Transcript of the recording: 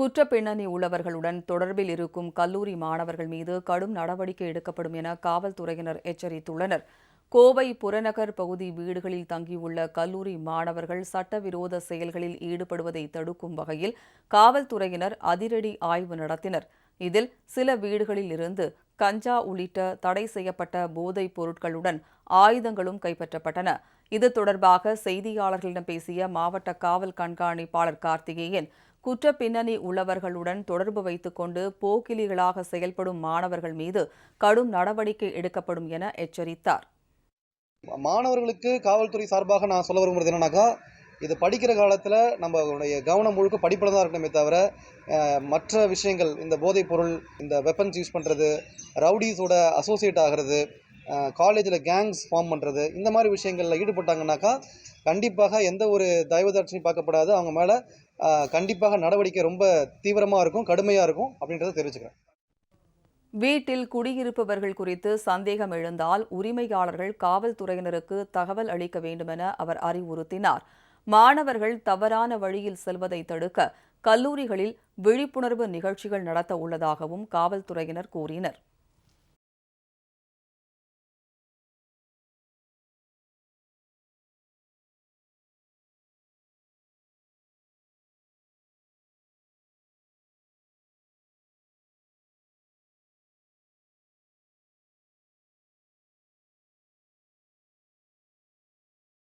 குற்ற பின்னணி உள்ளவர்களுடன் தொடர்பில் இருக்கும் கல்லூரி மாணவர்கள் மீது கடும் நடவடிக்கை எடுக்கப்படும் என காவல்துறையினர் எச்சரித்துள்ளனர். கோவை புறநகர் பகுதி வீடுகளில் தங்கியுள்ள கல்லூரி மாணவர்கள் சட்டவிரோத செயல்களில் ஈடுபடுவதை தடுக்கும் வகையில் காவல்துறையினர் அதிரடி ஆய்வு நடத்தினர். இதில் சில வீடுகளில் இருந்து கஞ்சா உள்ளிட்ட தடை செய்யப்பட்ட போதைப் பொருட்களுடன் ஆயுதங்களும் கைப்பற்றப்பட்டன. இது தொடர்பாக செய்தியாளர்களிடம் பேசிய மாவட்ட காவல் கண்காணிப்பாளர் கார்த்திகேயன் குற்ற பின்னணி உள்ளவர்களுடன் தொடர்பு வைத்துக் கொண்டு போக்கிலிகளாக செயல்படும் மாணவர்கள் மீது கடும் நடவடிக்கை எடுக்கப்படும் என எச்சரித்தார். மாணவர்களுக்கு காவல்துறை சார்பாக நான் சொல்ல விரும்புறது என்னன்னாக்கா இது படிக்கிற காலத்தில் நம்மளுடைய கவனம் முழுக்க படிப்பில் தான் இருக்கணுமே தவிர மற்ற விஷயங்கள் இந்த போதைப் பொருள் இந்த வெப்பன்ஸ் யூஸ் பண்ணுறது ரவுடிஸோட அசோசியேட் ஆகிறது காலேஜில் கேங்ஸ் ஃபார்ம் பண்ணுறது இந்த மாதிரி விஷயங்களில் ஈடுபட்டாங்கன்னாக்கா கண்டிப்பாக எந்த ஒரு தயவுதாட்சியும் பார்க்கப்படாது. அவங்க மேலே கண்டிப்பாக நடவடிக்கை ரொம்ப தீவிரமாக இருக்கும் கடுமையாக இருக்கும் அப்படின்றத தெரிவிச்சுக்கிறேன். வீட்டில் குடியிருப்பவர்கள் குறித்து சந்தேகம் எழுந்தால் உரிமையாளர்கள் காவல்துறையினருக்கு தகவல் அளிக்க வேண்டுமென அவர் அறிவுறுத்தினார். மாணவர்கள் தவறான வழியில் செல்வதை தடுக்க கல்லூரிகளில் விழிப்புணர்வு நிகழ்ச்சிகள் நடத்த உள்ளதாகவும் காவல்துறையினர் கூறினர்.